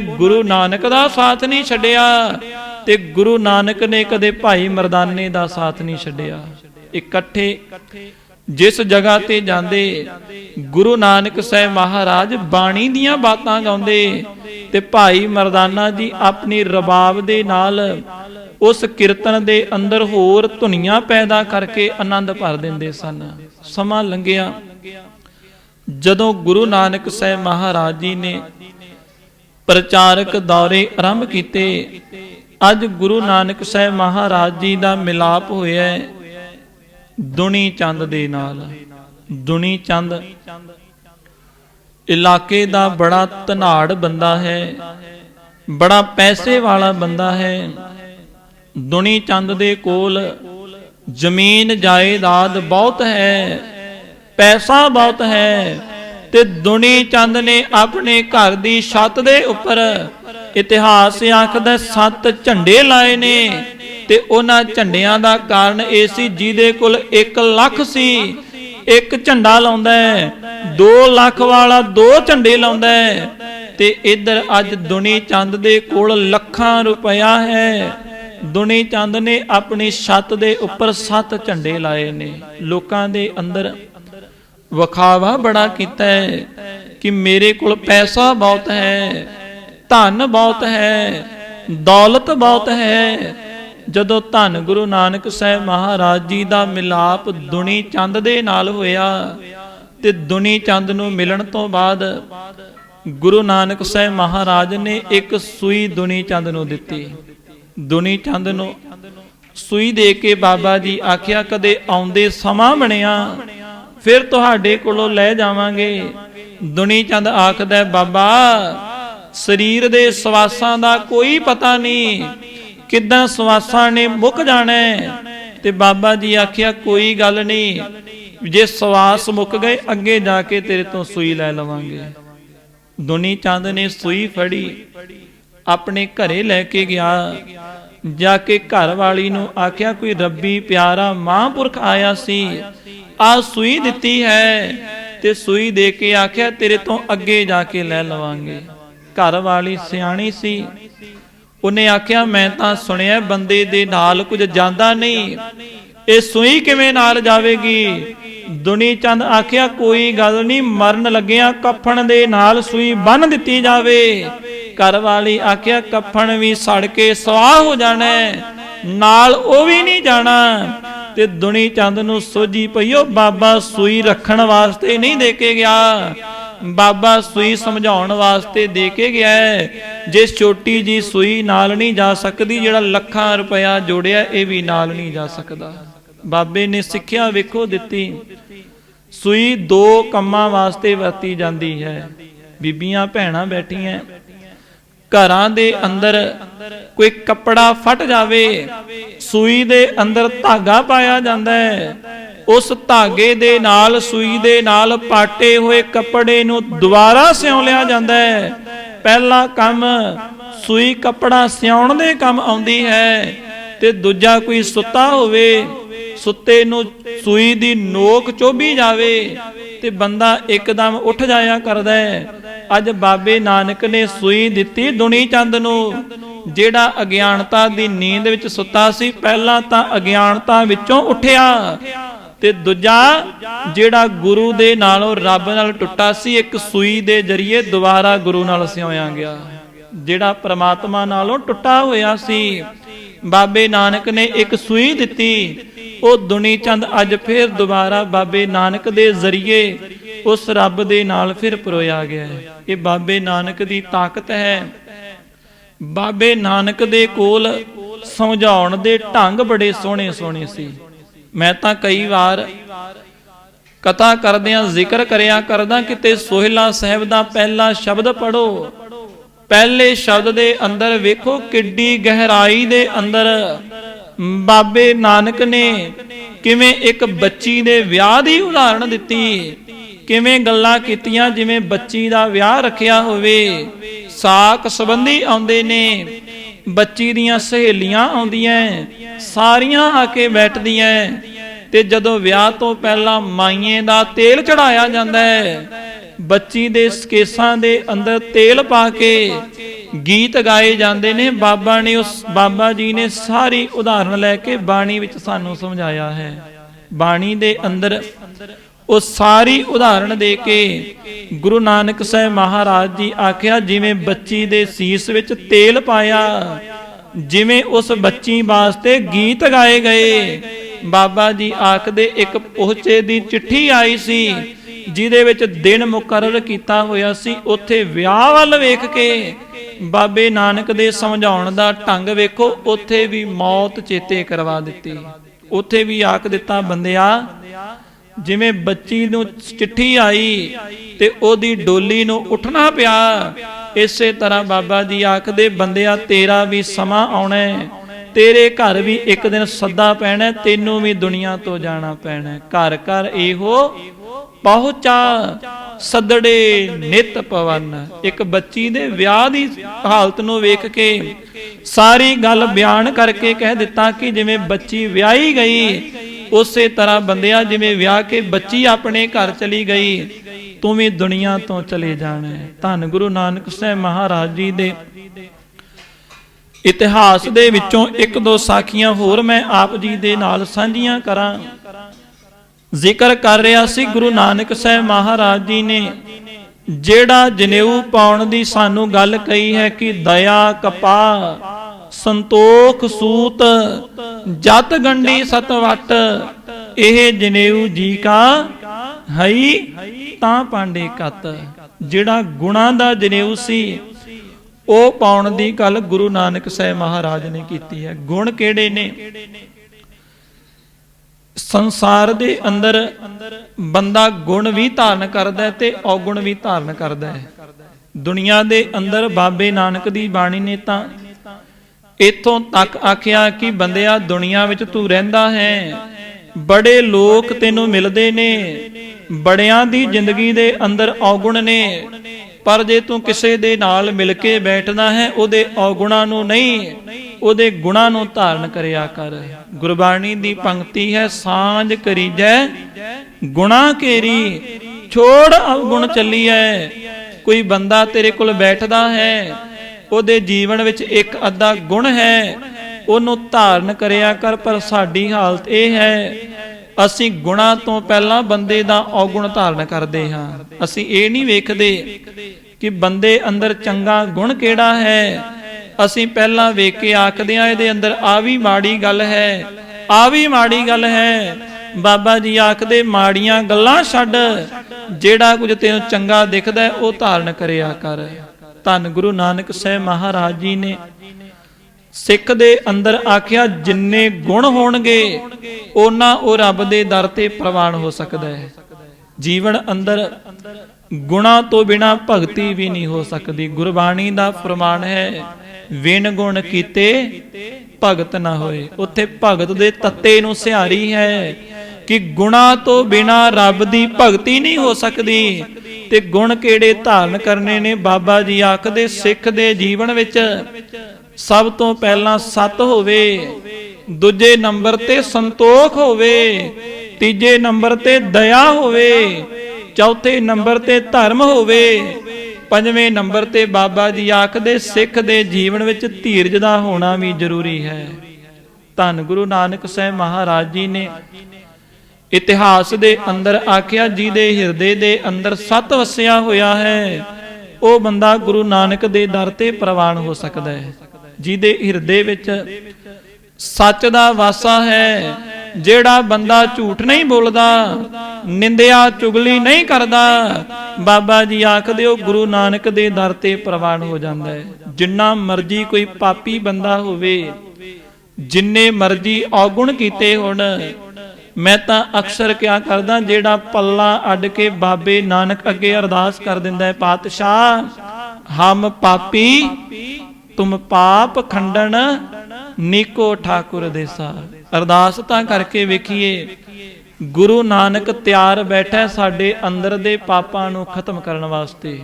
ਗੁਰੂ ਨਾਨਕ ਦਾ ਸਾਥ ਨਹੀਂ ਛੱਡਿਆ ਤੇ ਗੁਰੂ ਨਾਨਕ ਨੇ ਕਦੇ ਭਾਈ ਮਰਦਾਨੇ ਦਾ ਸਾਥ ਨਹੀਂ ਛੱਡਿਆ। ਇਕੱਠੇ ਜਿਸ ਜਗ੍ਹਾ ਤੇ ਜਾਂਦੇ, ਗੁਰੂ ਨਾਨਕ ਸਾਹਿਬ ਮਹਾਰਾਜ ਬਾਣੀ ਦੀਆਂ ਬਾਤਾਂ ਗਾਉਂਦੇ ਤੇ ਭਾਈ ਮਰਦਾਨਾ ਜੀ ਆਪਣੀ ਰਬਾਬ ਦੇ ਨਾਲ ਉਸ ਕੀਰਤਨ ਦੇ ਅੰਦਰ ਹੋਰ ਧੁਨੀਆਂ ਪੈਦਾ ਕਰਕੇ ਆਨੰਦ ਭਰ ਦਿੰਦੇ ਸਨ। ਸਮਾਂ ਲੰਘਿਆ। ਜਦੋਂ ਗੁਰੂ ਨਾਨਕ ਸਾਹਿਬ ਮਹਾਰਾਜ ਜੀ ਨੇ ਪ੍ਰਚਾਰਕ ਦੌਰੇ ਆਰੰਭ ਕੀਤੇ। ਅੱਜ ਗੁਰੂ ਨਾਨਕ ਸਾਹਿਬ ਮਹਾਰਾਜ ਜੀ ਦਾ ਮਿਲਾਪ ਹੋਇਆ ਦੁਨੀ ਚੰਦ ਦੇ ਨਾਲ। ਦੁਨੀ ਚੰਦ ਇਲਾਕੇ ਦਾ ਬੜਾ ਧਨਾੜ ਬੰਦਾ ਹੈ, ਬੜਾ ਪੈਸੇ ਵਾਲਾ ਬੰਦਾ ਹੈ। ਦੁਨੀ ਚੰਦ ਦੇ ਕੋਲ ਜ਼ਮੀਨ ਜਾਇਦਾਦ ਬਹੁਤ ਹੈ, ਪੈਸਾ ਬਹੁਤ ਹੈ ਤੇ ਦੁਨੀ ਚੰਦ ਨੇ ਆਪਣੇ ਘਰ ਦੀ ਛੱਤ ਦੇ ਉੱਪਰ ਇਤਿਹਾਸ ਆਖਦਾ ਸੱਤ ਝੰਡੇ ਲਾਏ ਨੇ ਤੇ ਉਹਨਾਂ ਝੰਡਿਆਂ ਦਾ ਕਾਰਨ ਇਹ ਸੀ, ਜਿਹਦੇ ਕੋਲ 1 ਲੱਖ ਸੀ, ਇੱਕ ਝੰਡਾ ਲਾਉਂਦਾ ਹੈ 2 ਲੱਖ ਵਾਲਾ ਦੋ ਝੰਡੇ ਲਾਉਂਦਾ ਹੈ ਤੇ ਇਧਰ ਅੱਜ ਦੁਨੀ ਚੰਦ ਦੇ ਕੋਲ ਲੱਖਾਂ ਰੁਪਇਆ ਹੈ। ਦੁਨੀ ਚੰਦ ਨੇ ਆਪਣੀ ਛੱਤ ਦੇ ਉੱਪਰ ਸੱਤ ਝੰਡੇ ਲਾਏ ਨੇ, ਲੋਕਾਂ ਦੇ ਅੰਦਰ ਵਖਾਵਾ ਬੜਾ ਕੀਤਾ ਹੈ ਕਿ ਮੇਰੇ ਕੋਲ ਪੈਸਾ ਬਹੁਤ ਹੈ, ਧਨ ਬਹੁਤ ਹੈ, ਦੌਲਤ ਬਹੁਤ ਹੈ। ਜਦੋਂ ਧੰਨ ਗੁਰੂ ਨਾਨਕ ਸਾਹਿਬ ਮਹਾਰਾਜ ਜੀ ਦਾ ਮਿਲਾਪ ਦੁਨੀ ਚੰਦ ਦੇ ਨਾਲ ਹੋਇਆ ਤੇ ਦੁਨੀ ਚੰਦ ਨੂੰ ਮਿਲਣ ਤੋਂ ਬਾਅਦ ਗੁਰੂ ਨਾਨਕ ਸਾਹਿਬ ਮਹਾਰਾਜ ਨੇ ਇੱਕ ਸੂਈ ਦੁਨੀ ਚੰਦ ਨੂੰ ਦਿੱਤੀ। ਦੁਨੀ ਚੰਦ ਨੂੰ ਸੂਈ ਦੇ ਕੇ ਬਾਬਾ ਜੀ ਆਖਿਆ, ਕਦੇ ਆਉਂਦੇ ਸਮਾਂ ਬਣਿਆ ਫਿਰ ਤੁਹਾਡੇ ਕੋਲੋਂ ਲੈ ਜਾਵਾਂਗੇ। ਦੁਨੀ ਚੰਦ ਆਖਦਾ ਬਾਬਾ, ਸਰੀਰ ਦੇ ਸਵਾਸਾਂ ਦਾ ਕੋਈ ਪਤਾ ਨਹੀਂ। ਕਿਦਾਂ ਸਵਾਸਾਂ ਨੇ ਮੁੱਕ ਜਾਣਾ ਤੇ ਬਾਬਾ ਜੀ ਆਖਿਆ, ਕੋਈ ਗੱਲ ਨਹੀਂ। ਜੇ ਸਵਾਸ ਮੁੱਕ ਗਏ, ਅੱਗੇ ਜਾ ਕੇ ਤੇਰੇ ਤੋਂ ਸੂਈ ਲੈ ਲਵਾਂਗੇ। ਦੁਨੀ ਚੰਦ ਨੇ ਸੂਈ ਫੜੀ, ਆਪਣੇ ਘਰੇ ਲੈ ਕੇ ਗਿਆ। ਜਾ ਕੇ ਘਰ ਵਾਲੀ ਨੂੰ ਆਖਿਆ, ਕੋਈ ਰੱਬੀ ਪਿਆਰਾ ਮਹਾਂਪੁਰਖ ਆਇਆ ਸੀ। ਆ ਸੂਈ ਦਿੱਤੀ ਹੈ ਤੇ ਸੂਈ ਦੇ ਕੇ ਆਖਿਆ, ਤੇਰੇ ਤੋਂ ਅੱਗੇ ਜਾ ਕੇ ਲੈ ਲਵਾਂਗੇ। ਘਰ ਵਾਲੀ ਸਿਆਣੀ ਸੀ। ਉਹਨੇ ਆਖਿਆ, ਮੈਂ ਤਾਂ ਸੁਣਿਆ ਬੰਦੇ ਦੇ ਨਾਲ ਕੁਝ ਜਾਂਦਾ ਨਹੀਂ। ਇਹ ਸੂਈ ਕਿਵੇਂ ਨਾਲ ਜਾਵੇਗੀ? ਦੁਨੀ ਚੰਦ ਆਖਿਆ, ਕੋਈ ਗੱਲ ਨਹੀਂ, ਮਰਨ ਲੱਗਿਆ ਕਫਣ ਦੇ ਨਾਲ ਸੂਈ ਬੰਨ ਦਿੱਤੀ ਜਾਵੇ। ਘਰ ਵਾਲੀ ਆਖਿਆ, ਕਫਣ ਵੀ ਸੜ ਕੇ ਸਵਾਹ ਹੋ ਜਾਣਾ ਨਾਲ ਉਹ ਵੀ ਨਹੀਂ ਜਾਣਾ। ਤੇ ਦੁਨੀ ਚੰਦ ਨੂੰ ਸੋਝੀ ਪਈਓ, ਬਾਬਾ ਸੂਈ ਰੱਖਣ ਵਾਸਤੇ ਨਹੀਂ ਦੇ ਕੇ ਗਿਆ। ਬਾਬਾ ਸੂਈ ਸਮਝਾਉਣ ਵਾਸਤੇ ਦੇ ਕੇ ਗਿਆ ਜੇ ਛੋਟੀ ਜੀ ਸੂਈ ਨਾਲ ਨਹੀਂ ਜਾ ਸਕਦੀ, ਜਿਹੜਾ ਲੱਖਾਂ ਰੁਪਇਆ ਜੋੜਿਆ, ਇਹ ਵੀ ਨਾਲ ਨਹੀਂ ਜਾ ਸਕਦਾ। ਬਾਬੇ ਨੇ ਸਿੱਖਿਆ ਵੇਖੋ ਦਿੱਤੀ। ਸੂਈ ਦੋ ਕੰਮਾਂ ਵਾਸਤੇ ਵਰਤੀ ਜਾਂਦੀ ਹੈ। ਬੀਬੀਆਂ, ਭੈਣਾਂ ਬੈਠੀਆਂ। ਘਰਾਂ ਦੇ ਅੰਦਰ ਕੋਈ ਕੱਪੜਾ ਫਟ ਜਾਵੇ ਸੂਈ ਦੇ ਅੰਦਰ ਧਾਗਾ ਪਾਇਆ ਜਾਂਦਾ ਹੈ। ਉਸ ਧਾਗੇ ਦੇ ਨਾਲ, ਸੂਈ ਦੇ ਨਾਲ ਪਾਟੇ ਹੋਏ ਕੱਪੜੇ ਨੂੰ ਦੁਬਾਰਾ ਸਿਉਂ ਲਿਆ ਜਾਂਦਾ ਹੈ। ਪਹਿਲਾ ਕੰਮ ਸੂਈ ਕੱਪੜਾ ਸਿਉਣ ਦੇ ਕੰਮ ਆਉਂਦੀ ਹੈ ਤੇ ਦੂਜਾ ਕੋਈ ਸੁੱਤਾ ਹੋਵੇ, ਸੁੱਤੇ ਨੂੰ ਸੂਈ ਦੀ ਨੋਕ ਚੋਬੀ ਜਾਵੇ ਤੇ ਬੰਦਾ ਇੱਕਦਮ ਉੱਠ ਜਾਇਆ ਕਰਦਾ ਹੈ। ਅੱਜ ਬਾਬੇ ਨਾਨਕ ਨੇ ਸੂਈ ਦਿੱਤੀ ਦੁਨੀ ਚੰਦ ਨੂੰ। ਜਿਹੜਾ ਅਗਿਆਨਤਾ ਦੀ ਨੀਂਦ ਵਿੱਚ ਸੁੱਤਾ ਸੀ, ਪਹਿਲਾਂ ਤਾਂ ਅਗਿਆਨਤਾ ਵਿੱਚੋਂ ਉੱਠਿਆ। ਤੇ ਦੂਜਾ, ਜਿਹੜਾ ਗੁਰੂ ਦੇ ਨਾਲੋਂ ਰੱਬ ਨਾਲ ਟੁੱਟਾ ਸੀ, ਇੱਕ ਸੂਈ ਦੇ ਜ਼ਰੀਏ ਦੁਬਾਰਾ ਗੁਰੂ ਨਾਲ ਸਿਉਇਆ ਗਿਆ ਜਿਹੜਾ ਪ੍ਰਮਾਤਮਾ ਨਾਲੋਂ ਟੁੱਟਾ ਹੋਇਆ ਸੀ, ਬਾਬੇ ਨਾਨਕ ਨੇ ਇੱਕ ਸੂਈ ਦਿੱਤੀ। ਉਹ ਦੁਨੀ ਚੰਦ ਅੱਜ ਫਿਰ ਦੁਬਾਰਾ ਬਾਬੇ ਨਾਨਕ ਦੇ ਜ਼ਰੀਏ ਉਸ ਰੱਬ ਦੇ ਨਾਲ ਫਿਰ ਪਰੋਇਆ ਗਿਆ। ਹੈ ਇਹ ਬਾਬੇ ਨਾਨਕ ਦੀ ਤਾਕਤ ਹੈ। ਬਾਬੇ ਨਾਨਕ ਦੇ ਕੋਲ ਸਮਝਾਉਣ ਦੇ ਢੰਗ ਬੜੇ ਸੋਹਣੇ ਸੋਹਣੇ ਸੀ। ਮੈਂ ਤਾਂ ਕਈ ਵਾਰ ਕਥਾ ਕਰਦਿਆਂ ਜ਼ਿਕਰ ਕਰਿਆ ਕਰਦਾ ਕਿਤੇ ਸੋਹਿਲਾ ਸਾਹਿਬ ਦਾ ਪਹਿਲਾ ਸ਼ਬਦ ਪੜੋ ਪਹਿਲੇ ਸ਼ਬਦ ਦੇ ਅੰਦਰ ਵੇਖੋ ਕਿੱਡੀ ਗਹਿਰਾਈ ਦੇ ਅੰਦਰ ਬਾਬੇ ਨਾਨਕ ਨੇ ਕਿਵੇਂ ਇੱਕ ਬੱਚੀ ਦੇ ਵਿਆਹ ਦੀ ਉਦਾਹਰਣ ਦਿੱਤੀ। ਕਿਵੇਂ ਗੱਲਾਂ ਕੀਤੀਆਂ, ਜਿਵੇਂ ਬੱਚੀ ਦਾ ਵਿਆਹ ਰੱਖਿਆ ਹੋਵੇ। ਸਾਕ ਸੰਬੰਧੀ ਆਉਂਦੇ ਨੇ, ਬੱਚੀ ਦੀਆਂ ਸਹੇਲੀਆਂ ਆਉਂਦੀਆਂ, ਸਾਰੀਆਂ ਆ ਕੇ ਬੈਠਦੀਆਂ, ਤੇ ਜਦੋਂ ਵਿਆਹ ਤੋਂ ਪਹਿਲਾਂ ਮਾਈਏ ਦਾ ਤੇਲ ਚੜਾਇਆ ਜਾਂਦਾ ਹੈ, ਬੱਚੀ ਦੇ ਕੇਸਾਂ ਦੇ ਅੰਦਰ ਤੇਲ ਪਾ ਕੇ ਗੀਤ ਗਾਏ ਜਾਂਦੇ ਨੇ, ਬਾਬਾ ਨੇ ਉਸ, ਬਾਬਾ ਜੀ ਨੇ ਸਾਰੀ ਉਦਾਹਰਣ ਲੈ ਕੇ ਬਾਣੀ ਵਿੱਚ ਸਾਨੂੰ ਸਮਝਾਇਆ ਹੈ। ਬਾਣੀ ਦੇ ਅੰਦਰ ਉਹ ਸਾਰੀ ਉਦਾਹਰਣ ਦੇ ਕੇ ਗੁਰੂ ਨਾਨਕ ਸਾਹਿਬ ਮਹਾਰਾਜ ਜੀ ਆਖਿਆ, ਜਿਵੇਂ ਬੱਚੀ ਦੇ ਸੀਸ ਵਿੱਚ ਤੇਲ ਪਾਇਆ, ਜਿਵੇਂ ਉਸ ਬੱਚੀ ਵਾਸਤੇ ਗੀਤ ਗਾਏ ਗਏ। ਬਾਬਾ ਜੀ ਆਖਦੇ, ਇੱਕ ਪਹੁੰਚੇ ਦੀ ਚਿੱਠੀ ਆਈ ਸੀ, ਜਿਹਦੇ ਵਿੱਚ ਦਿਨ ਮੁਕਰਰ ਕੀਤਾ ਹੋਇਆ ਸੀ, ਉੱਥੇ ਵਿਆਹ ਵੱਲ ਵੇਖ ਕੇ। ਬਾਬੇ ਨਾਨਕ ਦੇ ਸਮਝਾਉਣ ਦਾ ਢੰਗ ਵੇਖੋ, ਉੱਥੇ ਵੀ ਮੌਤ ਚੇਤੇ ਕਰਵਾ ਦਿੱਤੀ। ਉੱਥੇ ਵੀ ਆਖ ਦਿੱਤਾ, ਬੰਦਿਆ ਜਿਵੇਂ ਬੱਚੀ ਨੂੰ ਚਿੱਠੀ ਆਈ ਤੇ ਉਹਦੀ ਡੋਲੀ ਨੂੰ ਉੱਠਣਾ ਪਿਆ, ਇਸੇ ਤਰ੍ਹਾਂ ਬਾਬਾ ਜੀ ਆਖਦੇ, ਬੰਦਿਆ, ਤੇਰਾ ਵੀ ਸਮਾਂ ਆਉਣਾ ਤੇਰੇ ਘਰ ਵੀ ਇੱਕ ਦਿਨ ਸੱਦਾ ਪੈਣਾ ਤੈਨੂੰ ਵੀ ਦੁਨੀਆ ਤੋਂ ਜਾਣਾ ਪੈਣਾ ਘਰ ਘਰ ਇਹੋ ਪਹੁੰਚਾ, ਸੱਦੜੇ ਨਿਤ ਪਵਨ। ਇੱਕ ਬੱਚੀ ਦੇ ਵਿਆਹ ਦੀ ਹਾਲਤ ਨੂੰ ਵੇਖ ਕੇ ਸਾਰੀ ਗੱਲ ਬਿਆਨ ਕਰਕੇ ਕਹਿ ਦਿੱਤਾ ਕਿ ਜਿਵੇਂ ਬੱਚੀ ਵਿਆਹੀ ਗਈ ਉਸੇ ਤਰ੍ਹਾਂ ਬੰਦਿਆ ਜਿਵੇਂ ਵਿਆਹ ਕੇ ਬੱਚੀ ਆਪਣੇ ਘਰ ਚਲੀ ਗਈ, ਤੂੰ ਵੀ ਦੁਨੀਆ ਤੋਂ ਚਲੇ ਜਾਣਾ ਧੰਨ ਗੁਰੂ ਨਾਨਕ ਸਾਹਿਬ ਮਹਾਰਾਜ ਜੀ ਦੇ ਇਤਿਹਾਸ ਦੇ ਵਿੱਚੋਂ ਇੱਕ ਦੋ ਸਾਖੀਆਂ ਹੋਰ ਮੈਂ ਆਪ ਜੀ ਦੇ ਨਾਲ ਸਾਂਝੀਆਂ ਕਰਾਂ। ਜ਼ਿਕਰ ਕਰ ਰਿਹਾ ਸੀ ਗੁਰੂ ਨਾਨਕ ਸਾਹਿਬ ਮਹਾਰਾਜ ਜੀ ਨੇ, ਜਿਹੜਾ ਜਨੇਊ ਪਾਉਣ ਦੀ ਸਾਨੂੰ ਗੱਲ ਕਹੀ ਹੈ ਕਿ ਦਇਆ ਕਪਾ ਸੰਤੋਖ ਸੂਤ ਜਤ ਗੰਢੀ ਸਤਵਟ ਇਹ ਜਨੇਊ ਜੀ ਕਾ ਹਈ, ਤਾਂ ਪਾਂਡੇ ਕਤ। ਜਿਹੜਾ ਗੁਣਾ ਦਾ ਜਨੇਊ ਸੀ, ਉਹ ਪਾਉਣ ਦੀ ਗੱਲ ਗੁਰੂ ਨਾਨਕ ਸਾਹਿਬ ਮਹਾਰਾਜ ਨੇ ਕੀਤੀ ਹੈ। ਗੁਣ ਕਿਹੜੇ ਨੇ? ਸੰਸਾਰ ਦੇ ਅੰਦਰ ਬੰਦਾ ਗੁਣ ਵੀ ਧਾਰਨ ਕਰਦਾ ਹੈ ਤੇ ਔਗੁਣ ਵੀ ਧਾਰਨ ਕਰਦਾ ਹੈ। ਦੁਨੀਆ ਦੇ ਅੰਦਰ ਬਾਬੇ ਨਾਨਕ ਦੀ ਬਾਣੀ ਨੇ ਤਾਂ ਇਥੋਂ ਤੱਕ ਆਖਿਆ ਕਿ ਬੰਦਿਆ, ਦੁਨੀਆ ਵਿੱਚ ਤੂੰ ਰਹਿੰਦਾ ਹੈ। ਬੜੇ ਲੋਕ ਤੈਨੂੰ ਮਿਲਦੇ ਨੇ। ਬੜਿਆਂ ਦੀ ਜ਼ਿੰਦਗੀ ਦੇ ਅੰਦਰ ਔਗੁਣ ਨੇ। ਪਰ ਜੇ ਤੂੰ ਕਿਸੇ ਦੇ ਨਾਲ ਮਿਲ ਕੇ ਬੈਠਣਾ ਹੈ, ਉਹਦੇ ਔਗੁਣਾਂ ਨੂੰ ਨਹੀਂ, ਉਹਦੇ ਗੁਣਾਂ ਨੂੰ ਧਾਰਨ ਕਰਿਆ ਕਰ। ਗੁਰਬਾਣੀ ਦੀ ਪੰਕਤੀ ਹੈ, ਸਾਂਝ ਕਰੀਜੈ, ਗੁਣਾ ਕੇਰੀ ਛੋੜ ਅਵਗੁਣ ਚੱਲੀਐ। ਕੋਈ ਬੰਦਾ ਤੇਰੇ ਕੋਲ ਬੈਠਦਾ ਹੈ ਉਹਦੇ ਜੀਵਨ ਵਿੱਚ ਇੱਕ ਅੱਧਾ ਗੁਣ ਹੈ, ਉਹਨੂੰ ਧਾਰਨ ਕਰਿਆ ਕਰ, ਪਰ ਸਾਡੀ ਹਾਲਤ ਇਹ ਹੈ, ਅਸੀਂ ਗੁਣਾ ਤੋਂ ਪਹਿਲਾਂ ਬੰਦੇ ਦਾ ਔਗੁਣ ਧਾਰਨ ਕਰਦੇ ਹਾਂ। ਅਸੀਂ ਇਹ ਨਹੀਂ ਵੇਖਦੇ ਕਿ ਬੰਦੇ ਅੰਦਰ ਚੰਗਾ ਗੁਣ ਕਿਹੜਾ ਹੈ। ਅਸੀਂ ਪਹਿਲਾਂ ਵੇਖ ਕੇ ਆਖਦੇ ਆ ਇਹਦੇ ਅੰਦਰ ਆ ਵੀ ਮਾੜੀ ਗੱਲ ਹੈ, ਆ ਵੀ ਮਾੜੀ ਗੱਲ ਹੈ। ਬਾਬਾ ਜੀ ਆਖਦੇ, ਮਾੜੀਆਂ ਗੱਲਾਂ ਛੱਡ, ਜਿਹੜਾ ਕੁਝ ਤੈਨੂੰ ਚੰਗਾ ਦਿਖਦਾ ਉਹ ਧਾਰਨ ਕਰਿਆ ਕਰ। ਧੰਨ ਗੁਰੂ ਨਾਨਕ ਸਾਹਿਬ ਮਹਾਰਾਜ ਜੀ ਨੇ ਸਿੱਖ ਦੇ ਅੰਦਰ ਆਖਿਆ, ਜਿੰਨੇ ਗੁਣ ਹੋਣਗੇ ਉਹਨਾਂ ਉਹ ਰੱਬ ਦੇ ਦਰ ਤੇ ਪ੍ਰਵਾਨ ਹੋ ਸਕਦਾ ਹੈ। ਜੀਵਨ ਅੰਦਰ ਗੁਣਾ ਤੋਂ ਬਿਨਾ ਭਗਤੀ ਵੀ ਨਹੀਂ ਹੋ ਸਕਦੀ। ਗੁਰਬਾਣੀ ਦਾ ਫਰਮਾਨ ਹੈ, ਵਿਣ ਗੁਣ ਕੀਤੇ ਭਗਤ ਨਾ ਹੋਏ। ਉੱਥੇ ਭਗਤ ਦੇ ਤੱਤੇ ਨੂੰ ਸਿਹਾਰੀ ਹੈ ਕਿ ਗੁਣਾ ਤੋਂ ਬਿਨਾ ਰੱਬ ਦੀ ਭਗਤੀ ਨਹੀਂ ਹੋ ਸਕਦੀ। ਤੇ ਗੁਣ ਕਿਹੜੇ ਧਾਰਨ ਕਰਨੇ ਨੇ? ਬਾਬਾ ਜੀ ਆਖਦੇ, ਸਿੱਖ ਦੇ ਜੀਵਨ ਵਿੱਚ ਸਭ ਤੋਂ ਪਹਿਲਾਂ ਸਤ ਹੋਵੇ, ਦੂਜੇ ਨੰਬਰ ਤੇ ਸੰਤੋਖ ਹੋਵੇ, ਤੀਜੇ ਨੰਬਰ ਤੇ ਦਇਆ ਹੋਵੇ, ਚੌਥੇ ਨੰਬਰ ਤੇ ਧਰਮ ਹੋਵੇ, ਪੰਜਵੇਂ ਨੰਬਰ ਤੇ ਬਾਬਾ ਜੀ ਆਖਦੇ, ਸਿੱਖ ਦੇ ਜੀਵਨ ਵਿੱਚ ਧੀਰਜ ਦਾ ਹੋਣਾ ਵੀ ਜ਼ਰੂਰੀ ਹੈ। ਧੰਨ ਗੁਰੂ ਨਾਨਕ ਸਾਹਿਬ ਮਹਾਰਾਜ ਜੀ ਨੇ ਇਤਿਹਾਸ ਦੇ ਅੰਦਰ ਆਖਿਆ, ਜਿਹਦੇ ਹਿਰਦੇ ਦੇ ਅੰਦਰ ਸਤ ਵਸਿਆ ਹੋਇਆ ਹੈ, ਉਹ ਬੰਦਾ ਗੁਰੂ ਨਾਨਕ ਦੇ ਦਰ ਤੇ ਪ੍ਰਵਾਨ ਹੋ ਸਕਦਾ ਹੈ, ਜਿਹਦੇ ਹਿਰਦੇ ਵਿੱਚ ਸੱਚ ਦਾ ਵਾਸਾ ਹੈ, ਜਿਹੜਾ ਬੰਦਾ ਝੂਠ ਨਹੀਂ ਬੋਲਦਾ, ਨਿੰਦਿਆ, ਚੁਗਲੀ ਨਹੀਂ ਕਰਦਾ, ਬਾਬਾ ਜੀ ਆਖਦੇ ਉਹ ਗੁਰੂ ਨਾਨਕ ਦੇ ਦਰ ਤੇ ਪ੍ਰਵਾਨ ਹੋ ਜਾਂਦਾ ਹੈ, ਜਿੰਨਾ ਮਰਜ਼ੀ ਕੋਈ ਪਾਪੀ ਬੰਦਾ ਹੋਵੇ, ਜਿੰਨੇ ਮਰਜ਼ੀ ਔਗੁਣ ਕੀਤੇ ਹੋਣ ਮੈਂ ਤਾਂ ਅਕਸਰ ਕਿਆ ਕਰਦਾ, ਜਿਹੜਾ ਪੱਲਾ ਅੱਡ ਕੇ ਬਾਬੇ ਨਾਨਕ ਅੱਗੇ ਅਰਦਾਸ ਕਰ ਦਿੰਦਾ ਹੈ, ਪਾਤਸ਼ਾਹ, ਹਮ ਪਾਪੀ, ਤੁਮ ਪਾਪ ਖੰਡਨ ਨੀਕੋ ਠਾਕੁਰ ਦੇਸਾ ਅਰਦਾਸ ਤਾਂ ਕਰਕੇ ਵੇਖੀਏ, ਗੁਰੂ ਨਾਨਕ ਤਿਆਰ ਬੈਠਾ ਸਾਡੇ ਅੰਦਰ ਦੇ ਪਾਪਾਂ ਨੂੰ ਖਤਮ ਕਰਨ ਵਾਸਤੇ।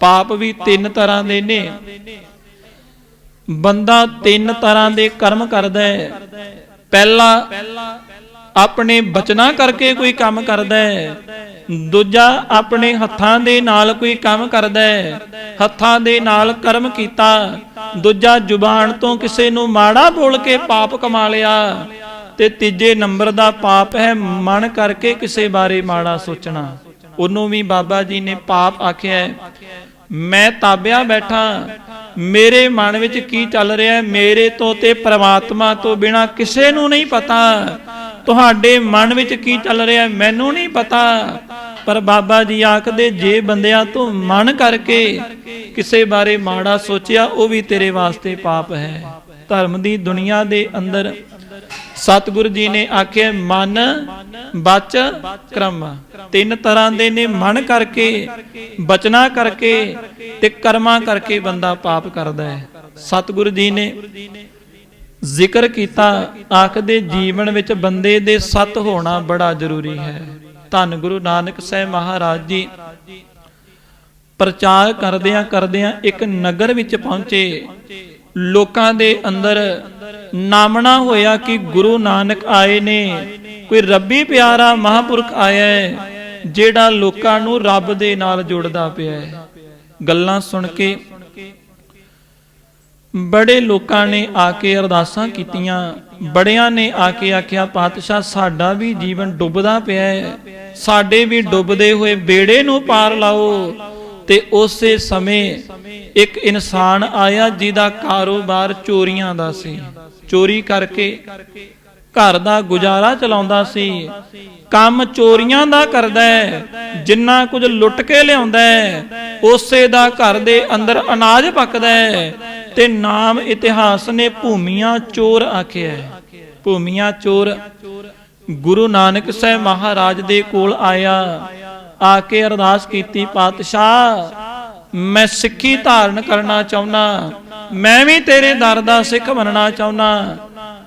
ਪਾਪ ਵੀ ਤਿੰਨ ਤਰ੍ਹਾਂ ਦੇ ਨੇ। ਬੰਦਾ ਤਿੰਨ ਤਰ੍ਹਾਂ ਦੇ ਕਰਮ ਕਰਦਾ ਹੈ। ਪਹਿਲਾ ਆਪਣੇ ਬਚਨਾਂ ਕਰਕੇ ਕੋਈ ਕੰਮ ਕਰਦਾ ਹੈ। ਦੂਜਾ, ਆਪਣੇ ਹੱਥਾਂ ਦੇ ਨਾਲ ਕੋਈ ਕੰਮ ਕਰਦਾ ਹੈ। ਹੱਥਾਂ ਦੇ ਨਾਲ ਕਰਮ ਕੀਤਾ। ਦੂਜਾ, ਜ਼ੁਬਾਨ ਤੋਂ ਕਿਸੇ ਨੂੰ ਮਾੜਾ ਬੋਲ ਕੇ ਪਾਪ ਕਮਾ ਲਿਆ। ਤੇ ਤੀਜੇ ਨੰਬਰ ਦਾ ਪਾਪ ਹੈ ਮਨ ਕਰਕੇ ਕਿਸੇ ਬਾਰੇ ਮਾੜਾ ਸੋਚਣਾ। ਉਹਨੂੰ ਵੀ ਬਾਬਾ ਜੀ ਨੇ ਪਾਪ ਆਖਿਆ ਮੈਂ ਤਾਬਿਆ ਬੈਠਾ। ਮੇਰੇ ਮਨ ਵਿੱਚ ਕੀ ਚੱਲ ਰਿਹਾ ਮੇਰੇ ਤੋਂ ਤੇ ਪ੍ਰਮਾਤਮਾ ਤੋਂ ਬਿਨਾ ਕਿਸੇ ਨੂੰ ਨਹੀਂ ਪਤਾ। ਤੁਹਾਡੇ ਮਨ ਵਿੱਚ ਕੀ ਚੱਲ ਰਿਹਾ? ਮੈਨੂੰ ਨਹੀਂ ਪਤਾ। ਪਰ ਬਾਬਾ ਜੀ ਆਖਦੇ, ਜੇ ਬੰਦਿਆਂ ਤੋਂ ਮਨ ਕਰਕੇ ਕਿਸੇ ਬਾਰੇ ਮਾੜਾ ਸੋਚਿਆ, ਉਹ ਵੀ ਤੇਰੇ ਵਾਸਤੇ ਪਾਪ ਹੈ। ਧਰਮ ਦੀ ਦੁਨੀਆ ਦੇ ਅੰਦਰ ਸਤਿਗੁਰੂ ਜੀ ਨੇ ਆਖਿਆ, ਮਨ, ਬਚ, ਕਰਮ। ਤਿੰਨ ਤਰ੍ਹਾਂ ਦੇ ਨੇ, ਮਨ ਕਰਕੇ, ਬਚਨਾ ਕਰਕੇ ਤੇ ਕਰਮਾਂ ਕਰਕੇ ਬੰਦਾ ਪਾਪ ਕਰਦਾ ਹੈ। ਸਤਿਗੁਰੂ ਜੀ ਨੇ ਜ਼ਿਕਰ ਕੀਤਾ, ਆਖਦੇ ਜੀਵਨ ਵਿੱਚ ਬੰਦੇ ਦੇ ਸਤ ਹੋਣਾ ਬੜਾ ਜ਼ਰੂਰੀ ਹੈ। ਧੰਨ ਗੁਰੂ ਨਾਨਕ ਸਾਹਿਬ ਮਹਾਰਾਜ ਜੀ। ਪ੍ਰਚਾਰ ਕਰਦਿਆਂ ਕਰਦਿਆਂ ਇੱਕ ਨਗਰ ਵਿੱਚ ਪਹੁੰਚੇ। ਲੋਕਾਂ ਦੇ ਅੰਦਰ ਨਾਮਣਾ ਹੋਇਆ ਕਿ ਗੁਰੂ ਨਾਨਕ ਆਏ ਨੇ। ਕੋਈ ਰੱਬੀ ਪਿਆਰਾ ਮਹਾਪੁਰਖ ਆਇਆ ਹੈ, ਜਿਹੜਾ ਲੋਕਾਂ ਨੂੰ ਰੱਬ ਦੇ ਨਾਲ ਜੋੜਦਾ ਪਿਆ ਹੈ। ਗੱਲਾਂ ਸੁਣ ਕੇ ਬੜੇ ਲੋਕਾਂ ਨੇ ਆ ਕੇ ਅਰਦਾਸਾਂ ਕੀਤੀਆਂ, ਬੜਿਆਂ ਨੇ ਆ ਕੇ ਆਖਿਆ, ਪਾਤਸ਼ਾਹ, ਸਾਡਾ ਵੀ ਜੀਵਨ ਡੁੱਬਦਾ ਪਿਆ ਹੈ। ਸਾਡੇ ਵੀ ਡੁੱਬਦੇ ਹੋਏ ਬੇੜੇ ਨੂੰ ਪਾਰ ਲਾਓ। ਤੇ ਉਸੇ ਸਮੇਂ ਇੱਕ ਇਨਸਾਨ ਆਇਆ ਜਿਹਦਾ ਕਾਰੋਬਾਰ ਚੋਰੀਆਂ ਦਾ ਸੀ। ਚੋਰੀ ਕਰਕੇ ਘਰ ਦਾ ਗੁਜ਼ਾਰਾ ਚਲਾਉਂਦਾ ਸੀ। ਕੰਮ ਚੋਰੀਆਂ ਦਾ ਕਰਦਾ ਹੈ। ਜਿੰਨਾ ਕੁਝ ਲੁੱਟ ਕੇ ਲਿਆਉਂਦਾ ਹੈ, ਉਸੇ ਦਾ ਘਰ ਦੇ ਅੰਦਰ ਅਨਾਜ ਪੱਕਦਾ ਹੈ। ਤੇ ਨਾਮ ਇਤਿਹਾਸ ਨੇ ਭੂਮੀਆਂ ਚੋਰ ਆਖਿਆ ਹੈ। ਭੂਮੀਆਂ ਚੋਰ। ਗੁਰੂ ਨਾਨਕ ਸਾਹਿਬ ਮਹਾਰਾਜ ਦੇ ਕੋਲ ਆਇਆ। ਆ ਕੇ ਅਰਦਾਸ ਕੀਤੀ, ਪਾਤਸ਼ਾਹ, ਮੈਂ ਸਿੱਖੀ ਧਾਰਨ ਕਰਨਾ ਚਾਹੁੰਦਾ ਮੈਂ ਵੀ ਤੇਰੇ ਦਰ ਦਾ ਸਿੱਖ ਬਣਨਾ ਚਾਹੁੰਦਾ